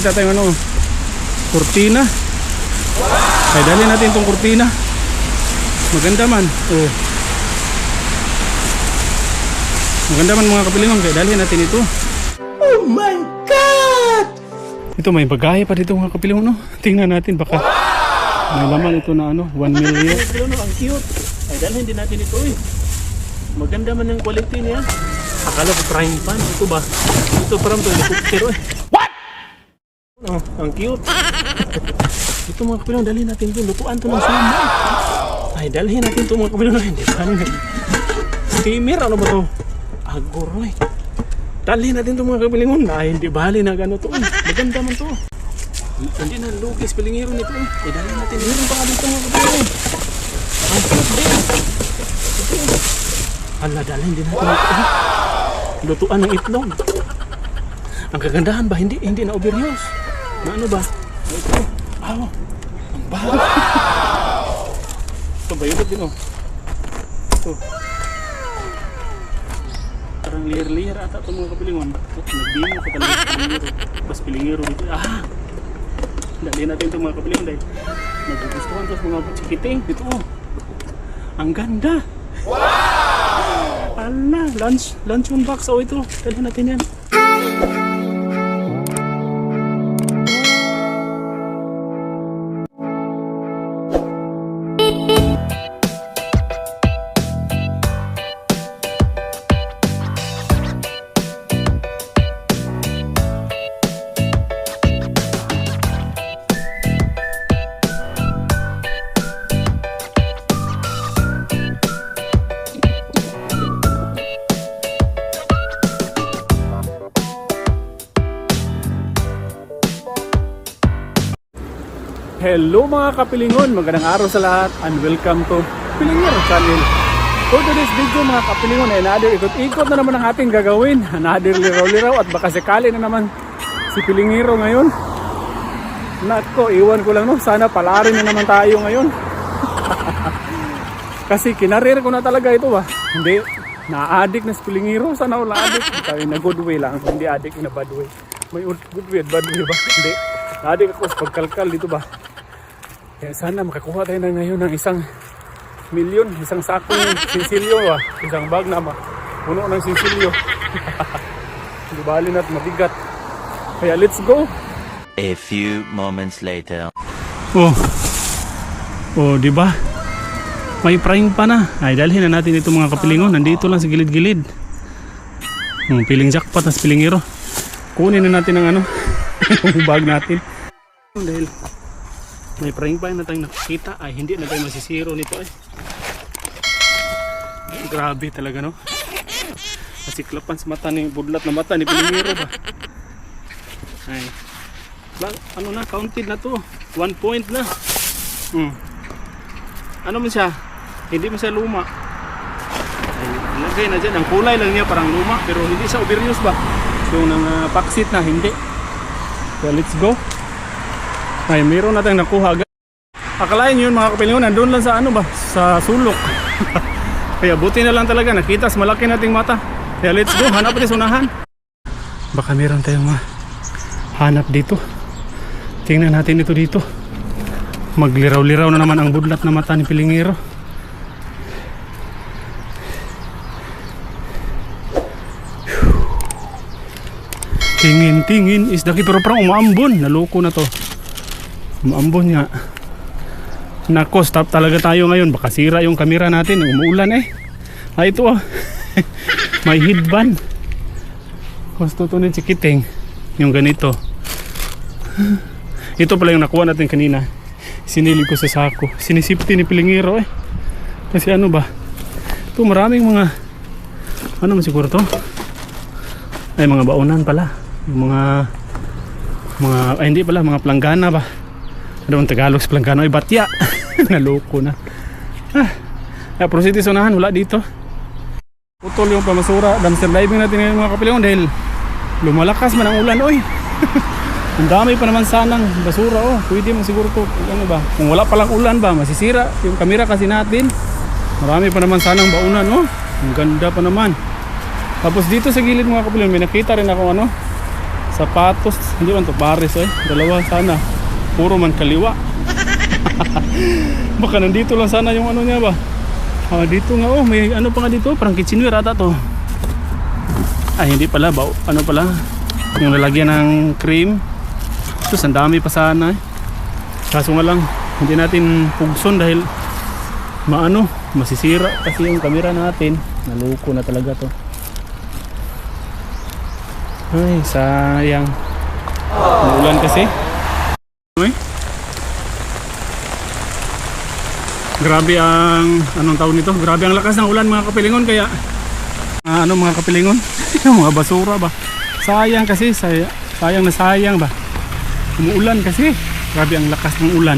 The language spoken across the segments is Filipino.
Kita tayong ano, kurtina. Ay, dali natin itong kurtina. Maganda man. Oh. Maganda man mga kapilingon. Kaya dali natin ito. Oh my God! Ito may bagahe pa dito mga kapilingon. No? Tingnan natin baka may laman ito na ano, 1 million. Ang cute. Ay, dalhin din natin ito eh. Maganda man ang quality niya. Akala ko prime pan. Ito ba? Ito parang to helicopter eh. Oh, ang cute. ito mga kapilong, dalhin natin ito. Lutuan to ng sumo. Ay, dalhin natin ito mga kapilong. Hindi pa rin. Steamer, ano ba to? Agor eh. Dalhin natin ito mga kapilingon. Ay, hindi bali na gano to. eh. Maganda man to. Hindi na lugis pilingiro nito eh. Eh, dalhin natin. Meron pa dito mga kapilingon. Ang cute din. Ito. Ala, dalhin din natin ito. eh. Lutuan ng itlog. Ang kagandahan ba? Hindi, hindi na overuse. Na ano ba? Ito. Aw, ang bago. Ito ba yun din oh. Ito. Parang layer-layer ata ito mga kapilingon. Nagbingo pa talaga sa pilingiro. Tapos pilingiro dito. Ah! Dali natin ito mga kapilingon dahil nagugustuhan sa mga chikiting. Ito oh. Ang ganda. Wow! Ala, lunch, luncheon box. Oh, ito. Dali natin yan. Hello mga kapilingon, magandang araw sa lahat and welcome to Pilingero Channel. For today's video mga kapilingon ay another ikot-ikot na naman ang ating gagawin. Another liraw-liraw at baka sakali na naman si Pilingero ngayon. Nako, iwan ko lang no, sana palarin na naman tayo ngayon. Kasi kinarir ko na talaga ito ba. Hindi, na-addict na si Pilingero. Sana wala addict. Tayo na good way lang, hindi addict in a bad way. May good way at bad way ba? Hindi. Na-addict ako sa pagkalkal dito ba. Kaya sana makakuha tayo na ngayon ng isang milyon, isang sakong sinsilyo ba? Isang bag na ma. Puno ng sinsilyo. Hindi bali na't mabigat. Kaya let's go. A few moments later. Oh. Oh, di ba? May prime pa na. Ay, dalhin na natin ito mga kapilingon. Nandito lang sa gilid-gilid. Hmm, piling jackpot at pilingero. Kunin na natin ang ano, yung bag natin. Dahil may prime pa na tayong nakikita ay hindi na tayo masisiro nito eh. Grabe talaga no. Nasiklapan sa mata ni budlat na mata ni pilingero ba. Ay. Lang, ano na, counted na to. One point na. Hmm. Ano man siya? Hindi man siya luma. Ay, lagay na dyan. Ang kulay lang niya parang luma. Pero hindi siya overuse ba? Yung nang uh, paksit na, hindi. So let's go. Ay, meron na tayong nakuha. agad. Akalain yun mga kapilingon, nandun lang sa ano ba? Sa sulok. Kaya buti na lang talaga, nakita sa malaki nating mata. Kaya let's go, hanap natin unahan. Baka meron tayong ma hanap dito. Tingnan natin ito dito. Magliraw-liraw na naman ang budlat na mata ni Pilingero. Tingin-tingin is daki pero parang umaambon. Naloko na to. Umaambon nga. Nako, stop talaga tayo ngayon. Baka sira yung kamera natin. Umuulan eh. Ah, ito oh. May headband. Gusto to ni Chikiting. Yung ganito. Ito pala yung nakuha natin kanina. Sinilip ko sa sako. Sinisipti ni Pilingero eh. Kasi ano ba? Ito maraming mga ano man siguro to? Ay mga baunan pala. Yung mga mga ay hindi pala mga planggana ba? Ang Tagalog sa planggana? Ay batya. Naloko na. Ah. Kaya proceed sa unahan wala dito. Putol yung pamasura. Dumpster diving natin ngayon mga kapilingon dahil lumalakas man ang ulan oy. Ang dami pa naman sanang basura oh. Pwede mo siguro to ano ba? Kung wala palang ulan ba, masisira yung kamera kasi natin. Marami pa naman sanang baunan oh. Ang ganda pa naman. Tapos dito sa gilid mga kapilin, may nakita rin ako ano sapatos. Hindi man to pares eh. Dalawa sana. Puro man kaliwa. Baka nandito lang sana yung ano niya ba? Ah, dito nga oh, may ano pa nga dito, parang kitchenware ata to. Ay, hindi pala ba? Ano pala? Yung lalagyan ng cream. Sus, ang dami pa sana eh. Kaso nga lang, hindi natin pugson dahil maano, masisira kasi yung camera natin. Naluko na talaga to. Ay, sayang. Umulan kasi. Ay. Grabe ang anong tawag nito? Grabe ang lakas ng ulan mga kapilingon kaya ah, ano mga kapilingon? mga basura ba? Sayang kasi say, sayang na sayang ba? Umuulan kasi. Grabe ang lakas ng ulan.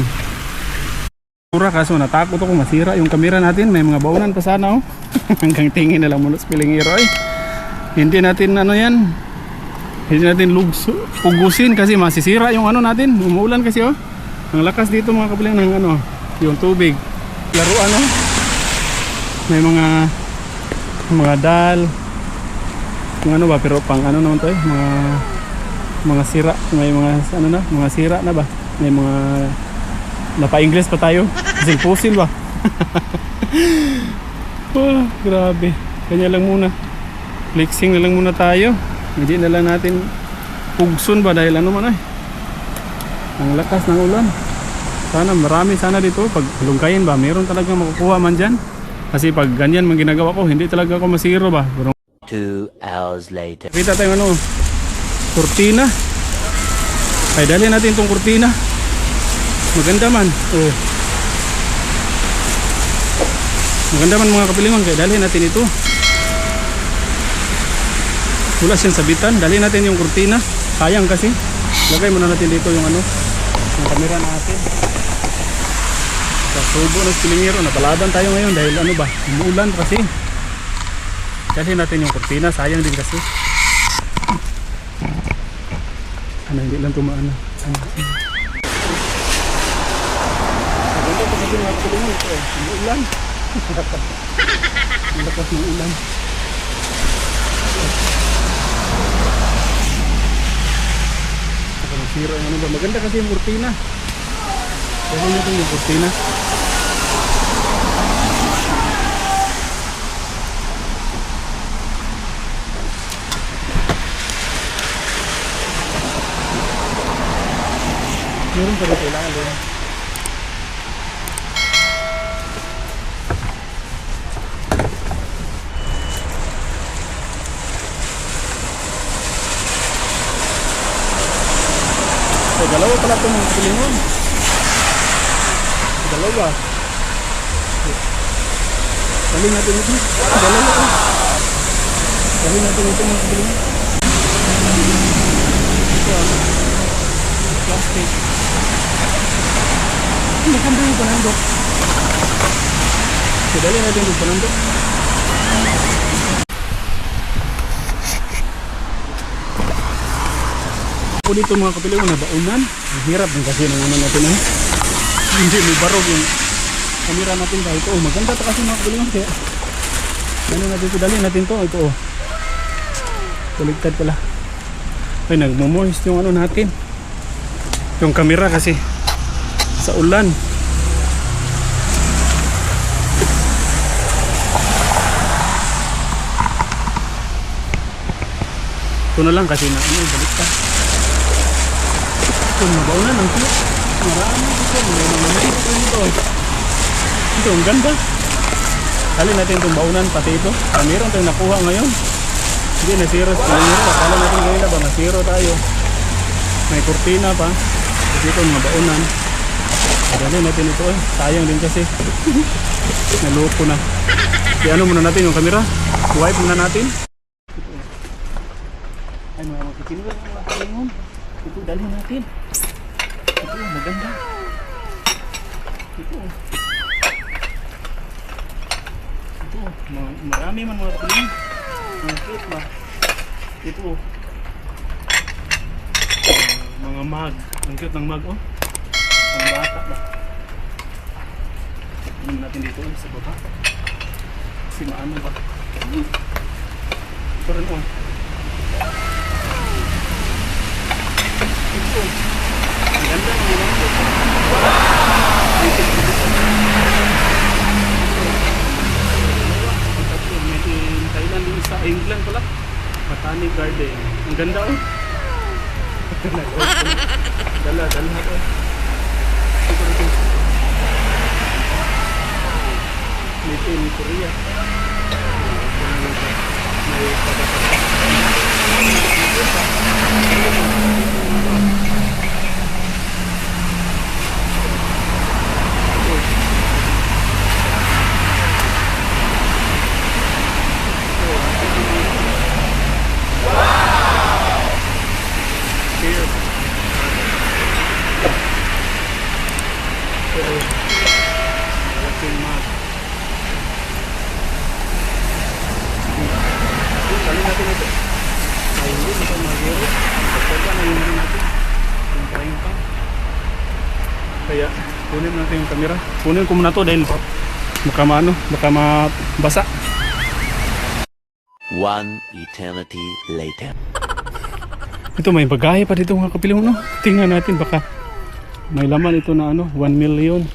Basura kaso natakot ako masira yung kamera natin. May mga baunan pa sana oh. Hanggang tingin na lang muna sa pilingiro eh. Hindi natin ano yan. Hindi natin lugso, pugusin kasi masisira yung ano natin. Umuulan kasi oh. Ang lakas dito mga kapiling ng ano, yung tubig. Laruan oh. May mga mga dal. Yung ano ba pero pang ano naman to eh, mga mga sira, may mga ano na, mga sira na ba? May mga napa-English pa tayo. Kasi pusil ba? oh, grabe. Kanya lang muna. Flexing na lang muna tayo. Hindi na lang natin pugson ba dahil ano man ay. Ang lakas ng ulan. Sana marami sana dito. Pag lungkayin ba, meron talaga makukuha man dyan. Kasi pag ganyan man ginagawa ko, hindi talaga ako masiro ba. Pero Two hours later. kita tayo ano, kurtina. Ay, dali natin itong kurtina. Maganda man. Oh. Maganda man mga kapilingon. Kaya dali natin ito. Wala siyang sabitan. Dali natin yung kurtina. Sayang kasi. Lagay muna natin dito yung ano, yung camera natin. Sa subo ng pilingero. Napalaban tayo ngayon dahil ano ba, umuulan kasi. Dali natin yung kurtina. Sayang din kasi. Ano, hindi lang tumaan na. Ano, ano. Maganda pa kasi mga kulungan ito eh. Ang ulan. Ang lakas ng ulan. Yung ano ba. Maganda kasi yung kurtina. Kaya natin yung kurtina. Meron pa rin sa ilalim. So, dalawa pala itong pilingon. Dalawa. Dali natin ito. Dalawa. Dali natin ito mga pilingon. Ito. Plastic. Maganda yung panandok. So, dali natin yung panandok. Ako dito mga kapiliwan na baunan. Ang hirap din kasi ng ano natin eh. Hindi may barog yung kamera natin ba ito. Oh, maganda to kasi mga kapiliwan kaya ano natin ito dali natin to ito oh. Baligtad pala. Ay nagmo-moist yung ano natin. Yung kamera kasi sa ulan. Ito na lang kasi na ano baliktad. Ito, mabaunan ang cute. Marami dito. May mga nito dito. Ito, ang ganda. Dali natin itong baunan pati ito. Ah, meron tayong nakuha ngayon. Hindi, nasiro. Nasiro. Akala natin kanina ba, nasiro tayo. May kurtina pa. Dito, mga baunan. Dali natin ito eh. Sayang din kasi. Naloko na. I-ano muna natin yung camera. Wipe muna natin. Ay, mga kalingon. Ito, dalhin natin. Ito, maganda. Ito. Ito, ma- marami man mga kalingon. Mga cute ba? Ito. Ah, mga mag. Ang cute ng mag, oh. Ang bata ba? Ano natin dito eh, sa baba? Kasi maano ba? Ito rin, oh. Garden. Ang ganda oh. dala, dala ito. Made in Korea. May pagkakataon. Here. Oo. Malaking map. Sige, Saling natin ito. Ay, hindi ito magiro. Pagkaka na yun natin. Yung frying pan. Kaya, kunin natin yung camera. Kunin ko muna to dahil baka maano, baka mabasa. One eternity later. Ito may bagahe pa dito mga kapiling no. Tingnan natin baka may laman ito na ano, 1 million.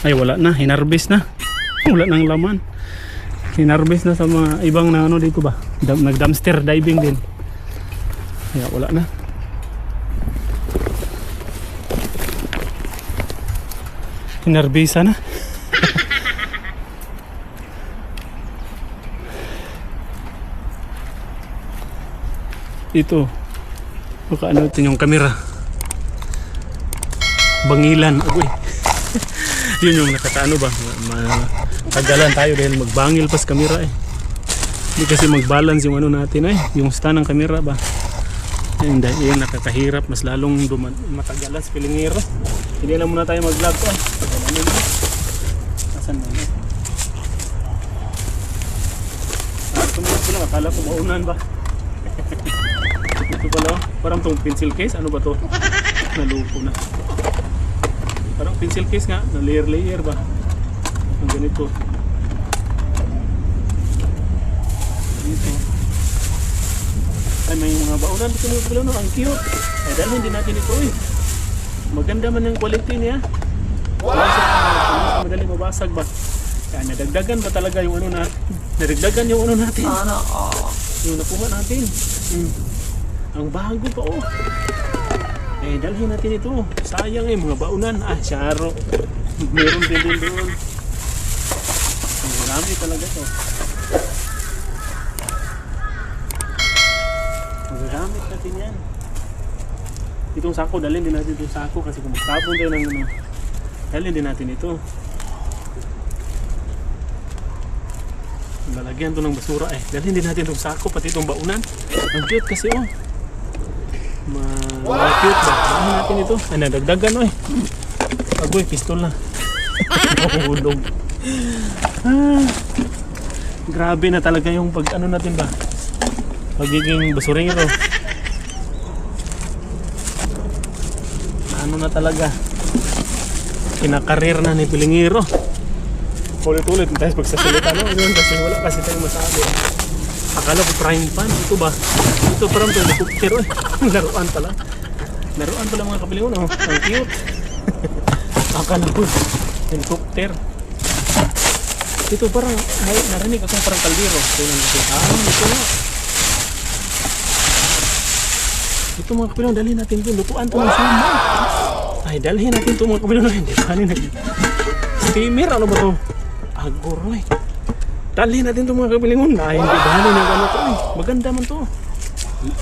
Ay wala na, hinarbis na. Wala nang laman. Hinarbis na sa mga ibang na ano dito ba? Nag dumpster diving din. Kaya wala na. Hinarbisa na. ito. Baka ano ito yung camera bangilan. Agoy. Yun yung nakataano ba? Tagalan tayo dahil magbangil pas camera eh. Hindi kasi magbalance yung ano natin eh. Yung stand ng camera ba? Yun dahil yun nakakahirap. Mas lalong duman, matagalan sa pilingero. Hindi na muna tayo mag vlog ko eh ano yun asan na yun ah tumunod ko akala ko maunan ba ito pala, parang tong pencil case. Ano ba to? Nalupo na. Parang pencil case nga, na layer layer ba? Ang ganito. Dito. Ay, may mga baunan dito mga pala, no? Ang cute. Ay, dahil hindi natin ito eh. Maganda man ang quality niya. Wow! Sa madali mabasag ba? Kaya nadagdagan ba talaga yung ano natin? Nadagdagan yung ano natin. Yung nakuha natin. Hmm. Ang bago pa oh. Eh, dalhin natin ito. Sayang eh, mga baunan. Ah, syaro. Meron din din doon. Ang marami talaga to. Magagamit natin yan. Itong sako, dalhin din natin itong sako kasi kung magtapon tayo ng dalhin din natin ito. Lalagyan to ng basura eh. Dalhin din natin itong sako, pati itong baunan. Ang cute kasi oh. Ma wow! cute ba? Ano natin ito? Ay, nadagdagan oh eh. Agoy, pistol na. Mahulog. ah, grabe na talaga yung pag ano natin ba? Pagiging basurero. Ano na talaga? Kinakarir na ni Pilingiro. Ulit-ulit tayo pagsasalita no? Yun, kasi wala kasi tayong masabi. Akala ko frying pan. Ito ba? Ito parang helicopter eh. Laruan pala. Laruan pala mga kapili ko no? Ang cute. Akala ko helicopter. Ito parang, ay, narinig akong parang kaldero. Tingnan natin. Ah, ito na. Ito mga kapilong, dalhin natin ito. Lutuan to ng suma. Ay, dalhin natin ito mga kapilong. Hindi pa rin. Steamer, ano ba to? Agor eh. Dalhin natin ito mga kapilingon. Ay, hindi ba na ano to eh. Maganda man to.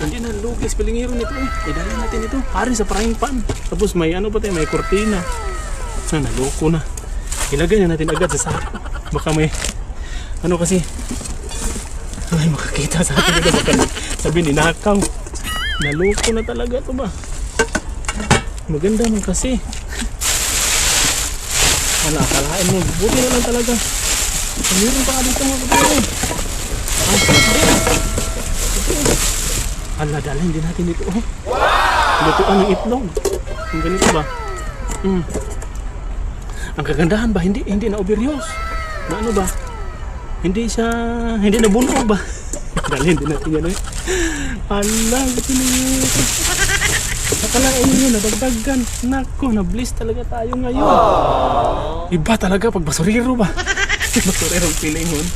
Hindi na lugis pilingero nito eh. Eh, dalhin natin ito. Pari sa frying pan. Tapos may ano pa tayo, may kortina. Na, naloko na. Ilagay na natin agad sa sako. Baka may, ano kasi, ay makakita sa atin. Baka sabi ni nakaw. Naloko na talaga to ba? Maganda man kasi. Wala, akalain mo. Buti na lang talaga. Meron pa dito mga kapatid. Ang sarap. Ala, dalhin din natin ito. Oh. Lutuan ng itlog. Ang ganito ba? Mm. Ang kagandahan ba? Hindi, hindi na overuse. Na ano ba? Hindi siya, hindi na bunog ba? dalhin din natin yan. Eh. Ala, ito na. Akalain nyo, nadagdagan. Nako, na-bliss talaga tayo ngayon. Iba talaga pag basurero ba? basurero ang pilingon.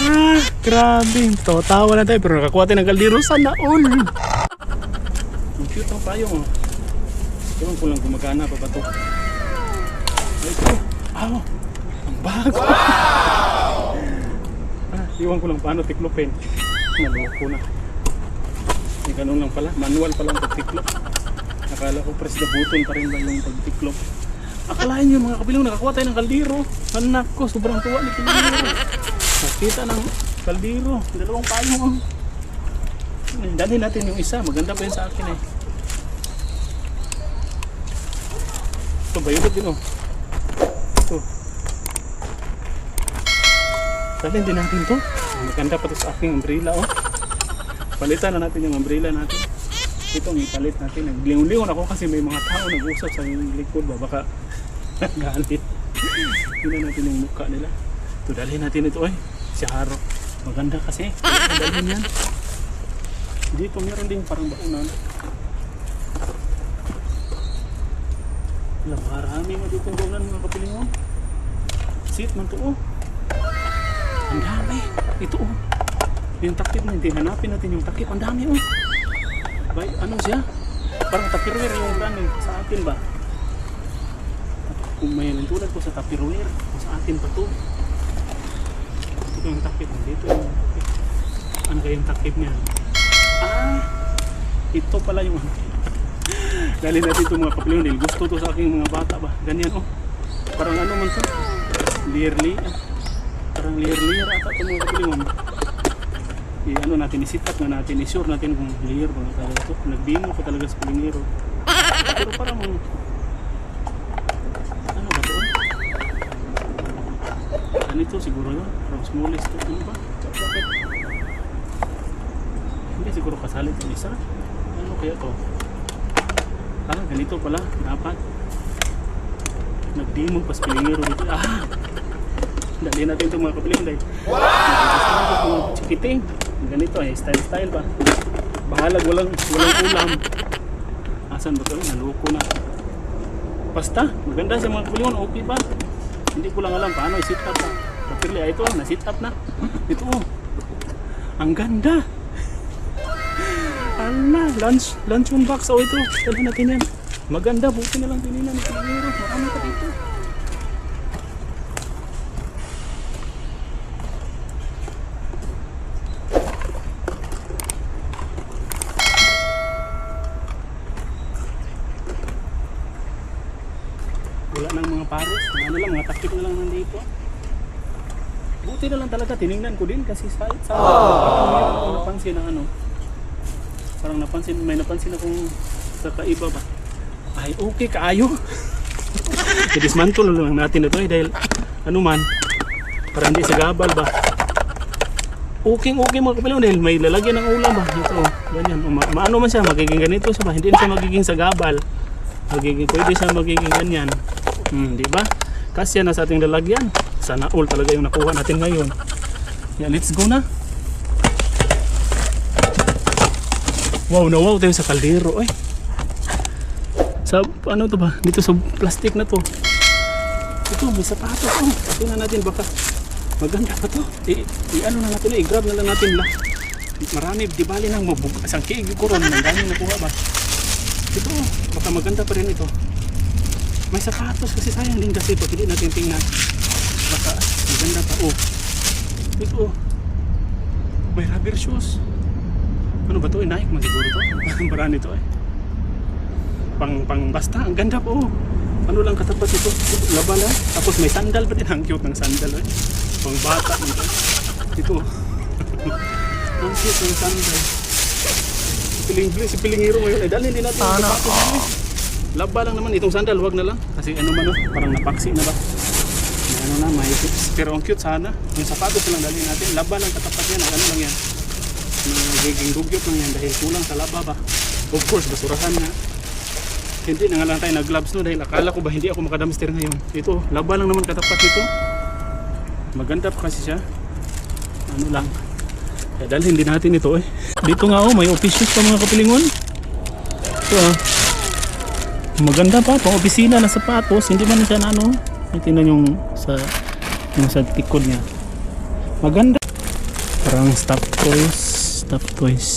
Ah, grabe. Tawa na tayo pero nakakuha tayo ng kaldero. Sana all. Ang cute ng payong. Oh. Ewan ko lang gumagana pa ba to. Ito. Aw, ang bago. ah, iwan ko lang paano tiklopin. Naloko na. May ganun lang pala. Manual pala ang pagtiklop. Akala ko press the button pa rin ba yung pagtiklop. Akalain nyo mga kabilong nakakuha tayo ng kaldero. Anak ko, sobrang tuwa ni Kaldero. Nakita ng kaldero. Dalawang payong. Dalhin natin yung isa. Maganda pa yun sa akin eh. Ito, bayulog din oh. Ito. Dalhin din natin to. Maganda pa to sa aking umbrella oh. Palitan na natin yung umbrella natin. Ito ang ipalit natin. Naglingon-lingon ako kasi may mga tao nag-usap sa likod ba. Baka galit. Tingnan natin yung mukha nila. Ito, dalhin natin ito eh. Si Haro. Maganda kasi. Dalhin yan. Dito meron din parang baunan. Wala, marami mo dito baunan mga kapilingon. Seat man to oh. Ang dami. Ito oh. Yung takip na hindi. Hanapin natin yung takip. Ang dami oh. Bay, ano siya? Parang tapirware yung eh. Sa atin ba? Kung may tulad ko sa tapirware, sa atin pa to. Ito yung takip. Dito yung takip. Ano kaya yung takip niya? Ah! Ito pala yung Dali natin ito mga kapilyon dahil gusto to sa aking mga bata ba. Ganyan oh. Parang ano man to? Learly. Parang learly ata ito mga kapilyon. I ano natin, i-sit up na natin, i-sure natin kung clear ba talaga ito. Nagbingo ko talaga sa pilingero. Pero parang ano ba ito? Ganito siguro yun. Parang smallest to. Ano ba? Hindi siguro kasalit yung isa. Ano kaya to? Ah, ganito pala. Dapat. Nagdimog pas pilingero dito. Ah! Dali natin itong mga kapiling dahil. Wow! Chikiting. Ganito eh. Style-style ba? Bahalag walang, walang ulam. Asan ba ito? Naloko na. Basta. Maganda sa mga kapiling. Okay pa. Hindi ko lang alam paano i-sit up na. Kapirli, ah, ito. Na-sit up na. Ito oh. Ang ganda. Ala, lunch, luncheon box. Oh, ito. Dali natin yan. Maganda. Buti na lang tininan ni Pilingero. Marami. Wala nang mga pares. Mga ano lang, mga takip na lang nandito. Buti na lang talaga. Tiningnan ko din kasi sa sa parang akong napansin ng ano. Parang napansin, may napansin akong sa kaiba ba. Ay, okay kaayo. I-dismantle lang natin ito eh dahil ano man, para hindi sa gabal ba. Okay, okay mga kapilaw dahil may lalagyan ng ulam ba. Ito, ganyan. Ma maano man siya, magiging ganito siya ba. Hindi na siya magiging sa gabal. Magiging, pwede siya magiging ganyan. Hmm, di ba? Kasi yan na sa ating lalagyan. Sana all talaga yung nakuha natin ngayon. Yeah, let's go na. Wow na wow tayo sa kaldero. Ay. Sa ano to ba? Dito sa plastic na to. Ito, may sapatos. Oh, tingnan natin baka maganda pa to. I, i ano na natin, i-grab na lang natin la. Marami, di bali nang mabug. Asang kiig ko ron, ang dami nakuha ba? Ito, baka maganda pa rin ito. May sapatos kasi sayang din kasi ito. Hindi natin tingnan. Baka maganda pa. Oh. Ito oh. May rubber shoes. Ano ba to? Nike man siguro to. Marami to eh. Pang, pang basta. Ang ganda po. Oh. Ano lang katapat ito? Laba lang. Tapos may sandal pa din. Ang cute ng sandal eh. Pang bata. man to. Ito. Ang cute ng sandal. Si Piling si Pilingiro ngayon. Eh, dalhin din natin. Sana. Laba lang naman. Itong sandal, wag na lang. Kasi ano man, oh, parang napaksi na ba? Ano na, may tips. Pero ang cute sana. Yung sapatos lang dalhin natin. Laba lang katapat yan. Ano lang yan. Nagiging dugyot lang yan dahil kulang sa laba ba. Of course, basurahan na. Hindi na nga lang tayo nag-gloves no dahil akala ko ba hindi ako makadamster ngayon. Ito, laba lang naman katapat nito. Maganda pa kasi siya. Ano lang. Kaya dahil hindi natin ito eh. Dito nga oh, may officials pa mga kapilingon. Ito ah. Maganda pa, pang opisina na sapatos, hindi man siya na ano. Tingnan yung sa yung sa tikod niya. Maganda. Parang stuffed toys, stuffed toys.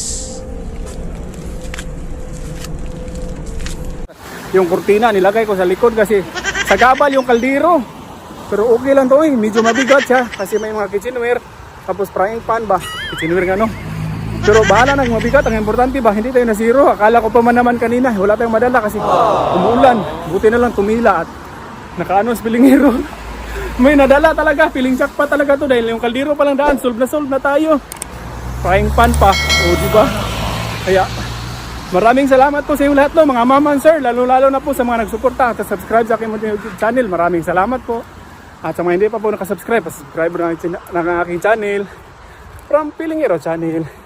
Yung kurtina nilagay ko sa likod kasi sa gabal yung kaldero. Pero okay lang to eh, medyo mabigat siya kasi may mga kitchenware. Tapos frying pan ba? Kitchenware nga no? Pero bahala na mabigat. Ang importante ba, hindi tayo na zero. Akala ko pa man naman kanina, wala tayong madala kasi umuulan. Buti na lang tumila at nakaano sa pilingero. May nadala talaga, feeling shock pa talaga to dahil yung kaldero pa lang daan, solve na solve na tayo. Frying pan pa, o di ba? Kaya maraming salamat po sa inyo lahat no, mga mama and sir, lalo-lalo na po sa mga nagsuporta at subscribe sa aking YouTube channel. Maraming salamat po. At sa mga hindi pa po nakasubscribe, subscribe na ng aking channel from Pilingero Channel.